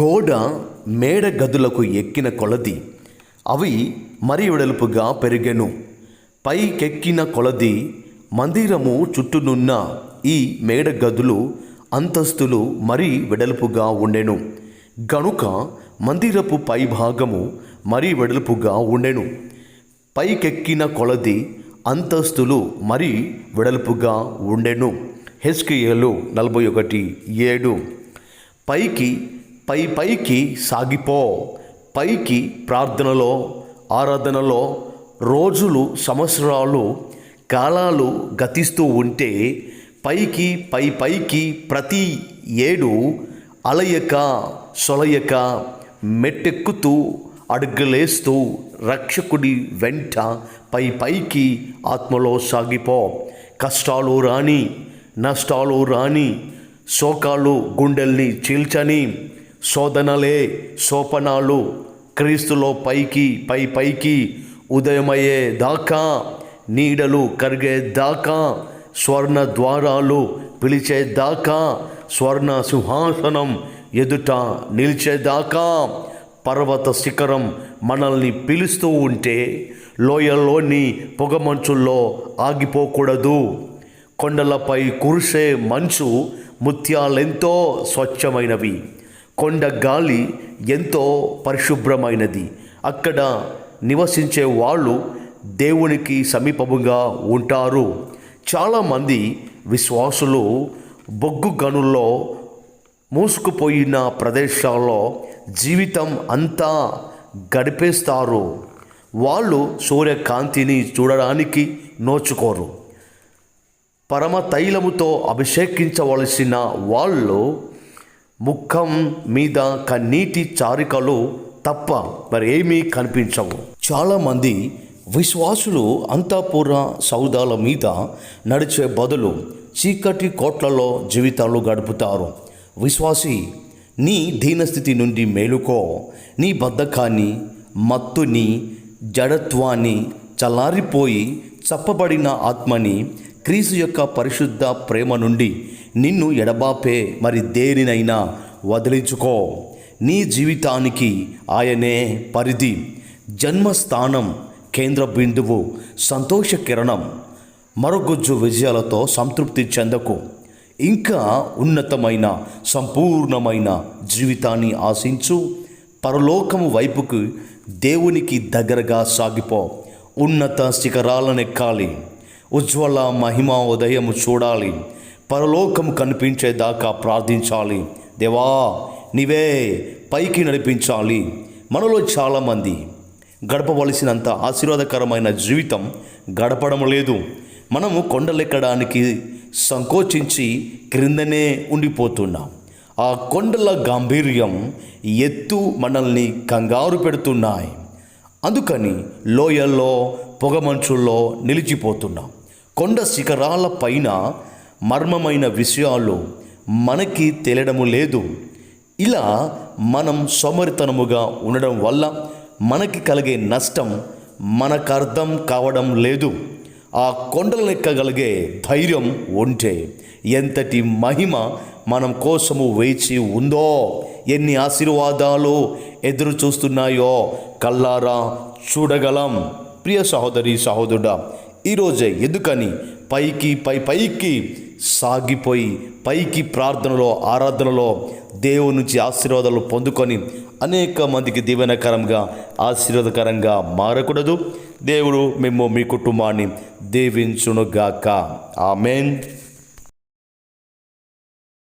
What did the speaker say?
గోడ మేడ గదులకు ఎక్కిన కొలది అవి మరి వెడల్పుగా పెరిగెను. పైకెక్కిన కొలది మందిరము చుట్టూనున్న ఈ మేడ గదులు అంతస్తులు మరీ వెడల్పుగా ఉండెను. గనుక మందిరపు పైభాగము మరీ వెడల్పుగా ఉండెను. పైకెక్కిన కొలది అంతస్తులు మరీ వెడల్పుగా ఉండెను. హెస్కియలు నలభై ఒకటి ఏడు. పైకి పై పైకి సాగిపో. పైకి ప్రార్థనలో ఆరాధనలో రోజులు సంవత్సరాలు కాలాలు గతిస్తూ ఉంటే పైకి పై పైకి ప్రతి ఏడు అలయక సొలయక మెట్టెక్కుతూ అడుగులేస్తూ రక్షకుడి వెంట పై పైకి ఆత్మలో సాగిపో. కష్టాలు రాని నష్టాలు రాని శోకాలు గుండెల్ని చీల్చని శోధనలే శోపనాలు క్రీస్తులో పైకి పై పైకి ఉదయమయ్యే దాకా నీడలు కరిగే దాకా స్వర్ణ ద్వారాలు పిలిచే దాకా స్వర్ణ సింహాసనం ఎదుట నిలిచేదాకా పర్వత శిఖరం మనల్ని పిలుస్తూ ఉంటే లోయల్లోని పొగమంచుల్లో ఆగిపోకూడదు. కొండలపై కురిసే మంచు ముత్యాలెంతో స్వచ్ఛమైనవి. కొండ గాలి ఎంతో పరిశుభ్రమైనది. అక్కడ నివసించే వాళ్ళు దేవునికి సమీపముగా ఉంటారు. చాలామంది విశ్వాసులు బొగ్గు గనుల్లో మూసుకుపోయిన ప్రదేశాల్లో జీవితం అంతా గడిపేస్తారు. వాళ్ళు సూర్యకాంతిని చూడడానికి నోచుకోరు. పరమ తైలముతో అభిషేకించవలసిన వాళ్ళు ముఖం మీద కన్నీటి చారికలు తప్ప మరి ఏమీ కనిపించవు. చాలామంది విశ్వాసులు అంతఃపుర సౌదాల మీద నడిచే బదులు చీకటి కోట్లలో జీవితాలు గడుపుతారు. విశ్వాసి నీ దీనస్థితి నుండి మేలుకో. నీ బద్ధకాన్ని మత్తుని జడత్వాన్ని చల్లారిపోయి చప్పబడిన ఆత్మని క్రీసు యొక్క పరిశుద్ధ ప్రేమ నుండి నిన్ను ఎడబాపే మరి దేనినైనా వదిలించుకో. నీ జీవితానికి ఆయనే పరిధి. జన్మస్థానం కేంద్ర బిందువు సంతోష కిరణం మరొగొజ్జు విజయాలతో సంతృప్తి చెందకు. ఇంకా ఉన్నతమైన సంపూర్ణమైన జీవితాన్ని ఆశించు. పరలోకము వైపుకు దేవునికి దగ్గరగా సాగిపో. ఉన్నత శిఖరాలనెక్కాలి ఉజ్వల మహిమ ఉదయము చూడాలి. పరలోకం కనిపించేదాకా ప్రార్థించాలి. దేవా నీవే పైకి నడిపించాలి. మనలో చాలామంది గడపవలసినంత ఆశీర్వాదకరమైన జీవితం గడపడం లేదు. మనము కొండలెక్కడానికి సంకోచించి క్రిందనే ఉండిపోతున్నాం. ఆ కొండల గాంభీర్యం ఎత్తు మనల్ని కంగారు పెడుతున్నాయి. అందుకని లోయల్లో పొగమంచుల్లో నిలిచిపోతున్నాం. కొండ శిఖరాల పైన మర్మమైన విషయాలు మనకి తెలియడము లేదు. ఇలా మనం సోమరితనముగా ఉండడం వల్ల మనకి కలిగే నష్టం మనకు అర్థం కావడం లేదు. ఆ కొండలు ఎక్కగలిగే ధైర్యం ఉంటే ఎంతటి మహిమ మనం కోసము వేచి ఉందో ఎన్ని ఆశీర్వాదాలు ఎదురు చూస్తున్నాయో కల్లారా చూడగలం. ప్రియ సహోదరి సహోదరుడా ఈరోజే ఎందుకని పైకి పై పైకి సాగిపోయి పైకి ప్రార్థనలో ఆరాధనలో దేవుని నుంచి ఆశీర్వాదాలు పొందుకొని అనేక మందికి దీవెనకరంగా ఆశీర్వాదకరంగా మారకూడదు. దేవుడు మేము మీ కుటుంబాన్ని దీవించునుగాక. ఆమెన్.